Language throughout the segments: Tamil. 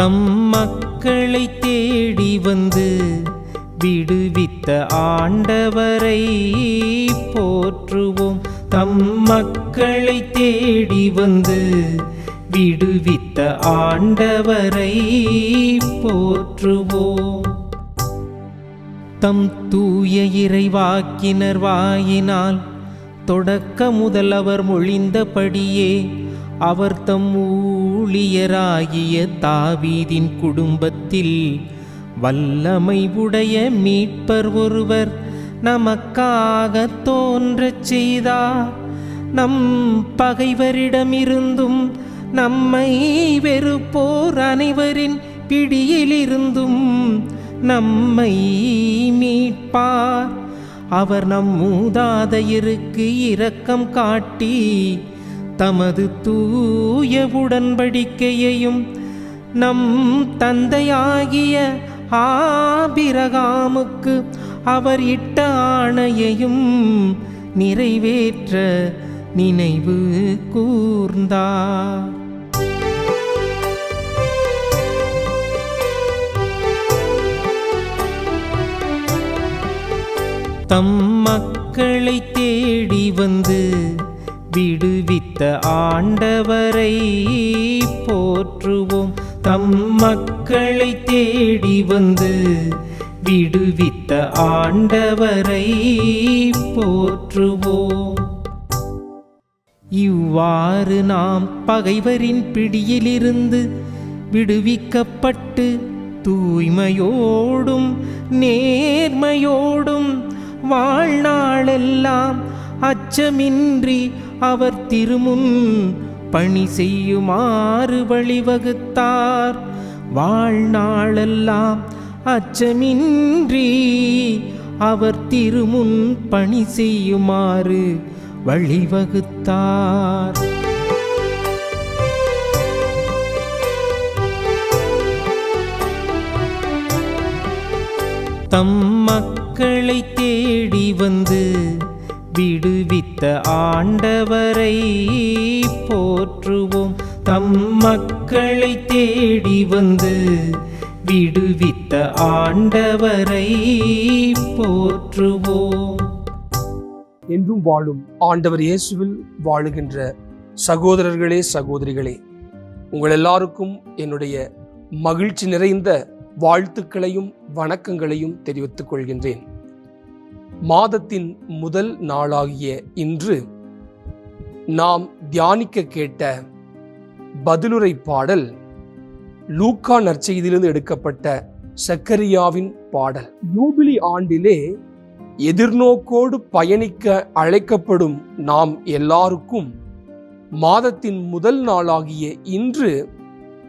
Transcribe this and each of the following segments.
தம் மக்களை தேடி வந்து விடுவித்த ஆண்டவரை போற்றுவோம். தம் மக்களை தேடி வந்து விடுவித்த ஆண்டவரை போற்றுவோம். தம் தூய இறைவாக்கினர் வாயினால் தொடக்க முதல் அவர் மொழிந்தபடியே அவர் தம் ஊழியராகிய தாவீதின் குடும்பத்தில் வல்லமை உடைய மீட்பர் ஒருவர் நமக்காக தோன்றச் செய்தார் நம் பகைவரிடமிருந்தும் நம்மை வெறுப்போர் அனைவரின் பிடியிலிருந்தும் நம்மை மீட்பார். அவர் நம் மூதாதையருக்கு இரக்கம் காட்டி தமது தூய உடன்படிக்கையையும் நம் தந்தையாகிய ஆபிரகாமுக்கு அவர் இட்ட ஆணையையும் நிறைவேற்ற நினைவு கூர்ந்தார் தம் மக்களை தேடி வந்து விடுவித்த ஆண்டவரை போற்றுவோம். தம் மக்களை தேடி வந்து விடுவித்த ஆண்டவரை போற்றுவோம். இவ்வாறு நாம் பகைவரின் பிடியிலிருந்து விடுவிக்கப்பட்டு தூய்மையோடும் நேர்மையோடும் வாழ்நாளெல்லாம் அச்சமின்றி அவர் திருமுன் பணி செய்யுமாறு வழிவகுத்தார். வாழ்நாளெல்லாம் அச்சமின்றி அவர் திருமுன் பணி செய்யுமாறு வழிவகுத்தார். தம் மக்களை தேடி வந்து விடுவித்த ஆண்டவரை போற்றுவோம். தம் மக்களை தேடி வந்து விடுவித்த ஆண்டவரை போற்றுவோம். என்றும் வாழும் ஆண்டவர் இயேசுவில் வாழுகின்ற சகோதரர்களே சகோதரிகளே உங்கள் எல்லாருக்கும் என்னுடைய மகிழ்ச்சி நிறைந்த வாழ்த்துக்களையும் வணக்கங்களையும் தெரிவித்துக் கொள்கின்றேன். மாதத்தின் முதல் நாளாகிய இன்று நாம் தியானிக்க கேட்ட பதிலுரை பாடல் லூக்கா நற்செய்தியிலிருந்து எடுக்கப்பட்ட சக்கரியாவின் பாடல். யூபிலி ஆண்டிலே எதிர்நோக்கோடு பயணிக்க அழைக்கப்படும் நாம் எல்லாருக்கும் மாதத்தின் முதல் நாளாகிய இன்று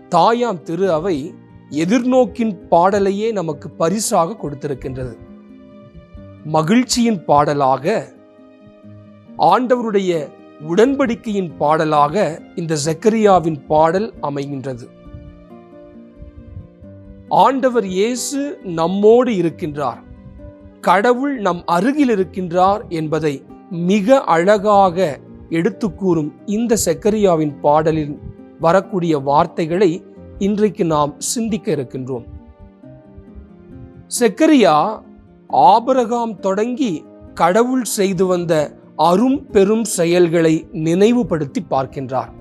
தாயாம் திரு அவை எதிர்நோக்கின் பாடலையே நமக்கு பரிசாக கொடுத்திருக்கின்றது. மகிழ்ச்சியின் பாடலாக ஆண்டவருடைய உடன்படிக்கையின் பாடலாக இந்த ஜக்கரியாவின் பாடல் அமைகின்றது. ஆண்டவர் இயேசு நம்மோடு இருக்கின்றார். கடவுள் நம் அருகில் இருக்கின்றார் என்பதை மிக அழகாக எடுத்து கூறும் இந்த செக்கரியாவின் பாடலில் வரக்கூடிய வார்த்தைகளை இன்றைக்கு நாம் சிந்திக்க இருக்கின்றோம். செக்கரியா ஆபரகாம் தொடங்கி கடவுள் செய்து வந்த அரும் பெரும் செயல்களை நினைவுபடுத்தி பார்க்கின்றார்.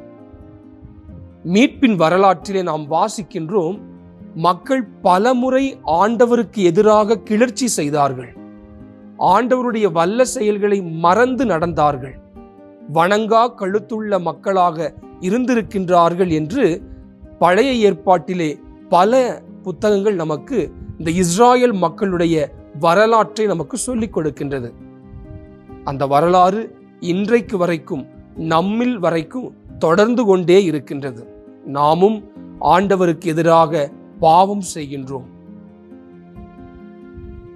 மீட்பின் வரலாற்றிலே நாம் வாசிக்கின்றோம் மக்கள் பலமுறை ஆண்டவருக்கு எதிராக கிளர்ச்சி செய்தார்கள். ஆண்டவருடைய வல்ல செயல்களை மறந்து நடந்தார்கள். வணங்கா கழுத்துள்ள மக்களாக இருந்திருக்கின்றார்கள் என்று பழைய ஏற்பாட்டிலே பல புத்தகங்கள் நமக்கு இந்த இஸ்ராயல் மக்களுடைய வரலாற்றை நமக்கு சொல்லிக் கொடுக்கின்றது. அந்த வரலாறு இன்றைக்கு வரைக்கும் நம்மில் வரைக்கும் தொடர்ந்து கொண்டே இருக்கின்றது. நாமும் ஆண்டவருக்கு எதிராக பாவம் செய்கின்றோம்.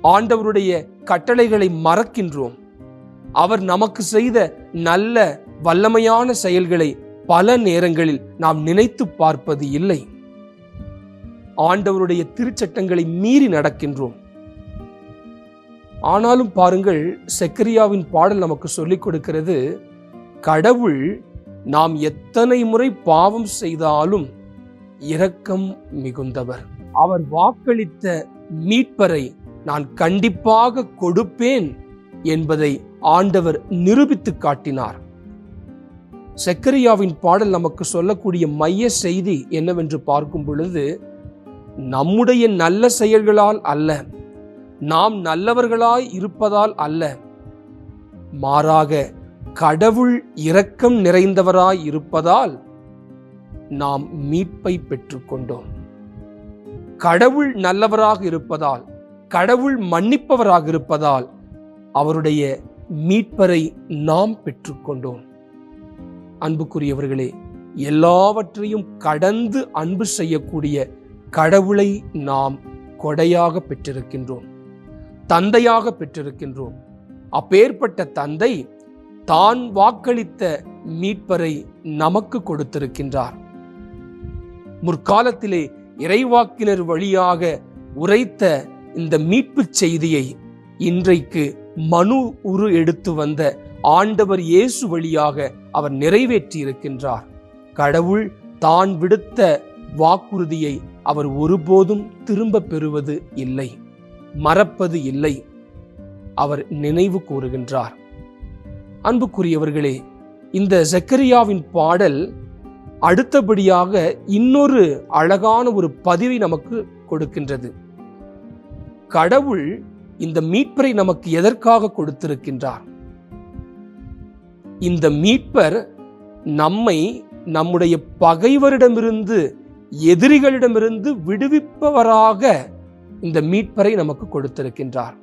ஆண்டவருடைய கட்டளைகளை மறக்கின்றோம். அவர் நமக்கு செய்த நல்ல வல்லமையான செயல்களை பல நேரங்களில் நாம் நினைத்து பார்ப்பது இல்லை. ஆண்டவருடைய திருச்சட்டங்களை மீறி நடக்கின்றோம். ஆனாலும் பாருங்கள் செக்கரியாவின் பாடல் நமக்கு சொல்லிக் கொடுக்கிறது கடவுள் நாம் எத்தனை முறை பாவம் செய்தாலும் இரக்கம் மிகுந்தவர். அவர் வாக்களித்த மீட்பரை நான் கண்டிப்பாக கொடுப்பேன் என்பதை ஆண்டவர் நிரூபித்து காட்டினார். செக்கரியாவின் பாடல் நமக்கு சொல்லக்கூடிய மைய செய்தி என்னவென்று பார்க்கும் பொழுது நம்முடைய நல்ல செயல்களால் அல்ல நாம் நல்லவர்களாய் இருப்பதால் அல்ல. மாறாக கடவுள் இரக்கம் நிறைந்தவராய் இருப்பதால் நாம் மீட்பை பெற்றுக்கொண்டோம் கடவுள் நல்லவராக இருப்பதால் கடவுள் மன்னிப்பவராக இருப்பதால் அவருடைய மீட்பரை நாம் பெற்றுக்கொண்டோம் அன்புக்குரியவர்களே எல்லாவற்றையும் கடந்து அன்பு செய்யக்கூடிய கடவுளை நாம் கொடையாக பெற்றிருக்கின்றோம். தந்தையாக பெற்றிருக்கின்றோம். அப்பேற்பட்ட தந்தை தான் வாக்களித்த மீட்பரை நமக்கு கொடுத்திருக்கின்றார். முற்காலத்திலே இறைவாக்கினர் வழியாக உரைத்த இந்த மீட்புச் செய்தியை இன்றைக்கு மனு உரு எடுத்து வந்த ஆண்டவர் இயேசு வழியாக அவர் நிறைவேற்றி இருக்கின்றார் கடவுள் தான் விடுத்த வாக்குறுதியை அவர் ஒருபோதும் திரும்ப பெறுவது இல்லை. மறப்பது இல்லை அவர் நினைவு கூறுகின்றார். அன்புக்குரியவர்களே இந்த ஜக்கரியாவின் பாடல் அடுத்தபடியாக இன்னொரு அழகான ஒரு பதிவை நமக்கு கொடுக்கின்றது. கடவுள் இந்த மீட்பரை நமக்கு எதற்காக கொடுத்திருக்கின்றார்? இந்த மீட்பர் நம்மை நம்முடைய பகைவரிடமிருந்து எதிரிகளிடமிருந்து விடுவிப்பவராக இந்த மீட்பரை நமக்கு கொடுத்திருக்கின்றார்.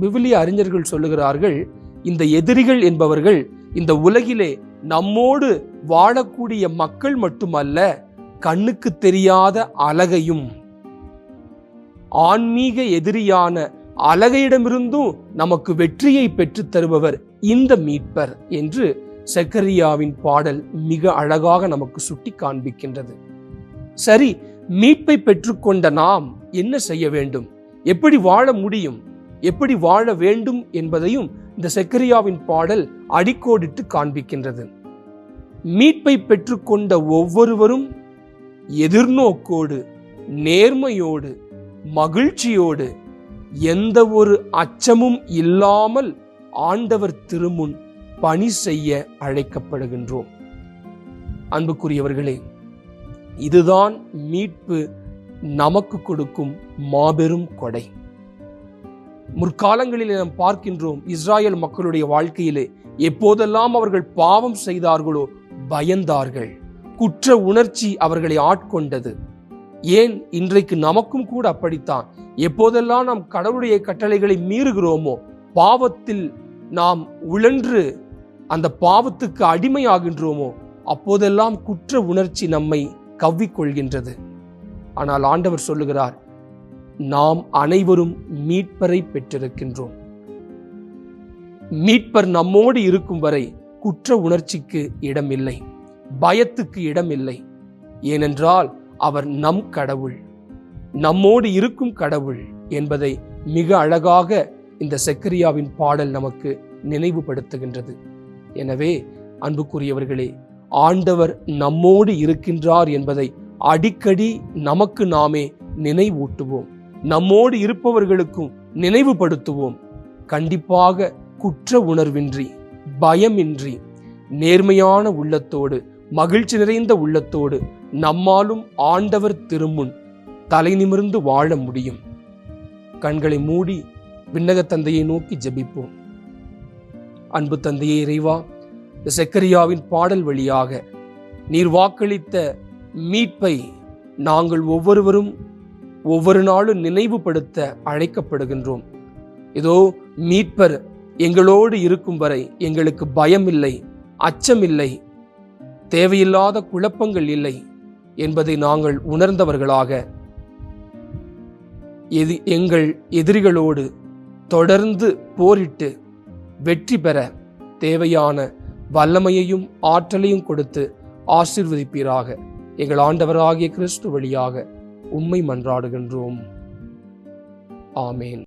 விவிலிய அறிஞர்கள் சொல்லுகிறார்கள் இந்த எதிரிகள் என்பவர்கள் இந்த உலகிலே நம்மோடு வாழக்கூடிய மக்கள் மட்டுமல்ல கண்ணுக்கு தெரியாத அழகையும் ஆன்மீக எதிரியான அழகையிடமிருந்தும் நமக்கு வெற்றியை பெற்றுத் தருபவர் இந்த மீட்பர் என்று செக்கரியாவின் பாடல் மிக அழகாக நமக்கு சுட்டி காண்பிக்கின்றது சரி மீட்பை பெற்றுக்கொண்ட நாம் என்ன செய்ய வேண்டும்? எப்படி வாழ முடியும்? எப்படி வாழ வேண்டும் என்பதையும் இந்த செக்கரியாவின் பாடல் அடிக்கோடிட்டு காண்பிக்கின்றது. மீட்பை பெற்றுக்கொண்ட ஒவ்வொருவரும் எதிர்நோக்கோடு நேர்மையோடு மகிழ்ச்சியோடு எந்த ஒரு அச்சமும் இல்லாமல் ஆண்டவர் திருமுன் பணி செய்ய அழைக்கப்படுகின்றோம். அன்புக்குரியவர்களே இதுதான் மீட்பு நமக்கு கொடுக்கும் மாபெரும் கொடை. முற்காலங்களில் நாம் பார்க்கின்றோம் இஸ்ராயல் மக்களுடைய வாழ்க்கையிலே எப்போதெல்லாம் அவர்கள் பாவம் செய்தார்களோ பயந்தார்கள். குற்ற உணர்ச்சி அவர்களை ஆட்கொண்டது. ஏன்? இன்றைக்கு நமக்கும் கூட அப்படித்தான். எப்போதெல்லாம் நாம் கடவுளுடைய கட்டளைகளை மீறுகிறோமோ பாவத்தில் நாம் உழன்று அந்த பாவத்துக்கு அடிமையாகின்றோமோ அப்போதெல்லாம் குற்ற உணர்ச்சி நம்மை கவ்விக்கொள்கின்றது. ஆனால் ஆண்டவர் சொல்லுகிறார் நாம் அனைவரும் மீட்பரை பெற்றிருக்கின்றோம். மீட்பர் நம்மோடு இருக்கும் வரை குற்ற உணர்ச்சிக்கு இடமில்லை பயத்துக்கு இடமில்லை. ஏனென்றால் அவர் நம் கடவுள். நம்மோடு இருக்கும் கடவுள் என்பதை மிக அழகாக இந்த செக்கரியாவின் பாடல் நமக்கு நினைவுபடுத்துகின்றது. எனவே அன்புக்குரியவர்களே ஆண்டவர் நம்மோடு இருக்கின்றார் என்பதை அடிக்கடி நமக்கு நாமே நினைவூட்டுவோம். நம்மோடு இருப்பவர்களுக்கும் நினைவுபடுத்துவோம். கண்டிப்பாக குற்ற உணர்வின்றி பயமின்றி நேர்மையான உள்ளத்தோடு மகிழ்ச்சி நிறைந்த உள்ளத்தோடு நம்மாலும் ஆண்டவர் திருமுன் தலை நிமிர்ந்து வாழ முடியும். கண்களை மூடி விண்ணகத் தந்தையை நோக்கி ஜெபிப்போம். அன்பு தந்தையே இறைவா செக்கரியாவின் பாடல் வழியாக நீர் வாக்களித்த மீட்பை நாங்கள் ஒவ்வொருவரும் ஒவ்வொரு நாளும் நினைவுபடுத்த அழைக்கப்படுகின்றோம். இதோ மீட்பர் எங்களோடு இருக்கும் வரை எங்களுக்கு பயமில்லை அச்சமில்லை தேவையில்லாத குழப்பங்கள் இல்லை என்பதை நாங்கள் உணர்ந்தவர்களாக. எது எங்கள் எதிரிகளோடு தொடர்ந்து போரிட்டு வெற்றி பெற தேவையான வல்லமையையும் ஆற்றலையும் கொடுத்து ஆசிர்வதிப்பீராக. எங்கள் ஆண்டவராகிய கிறிஸ்து வழியாக உம்மை மன்றாடுகின்றோம். ஆமேன்.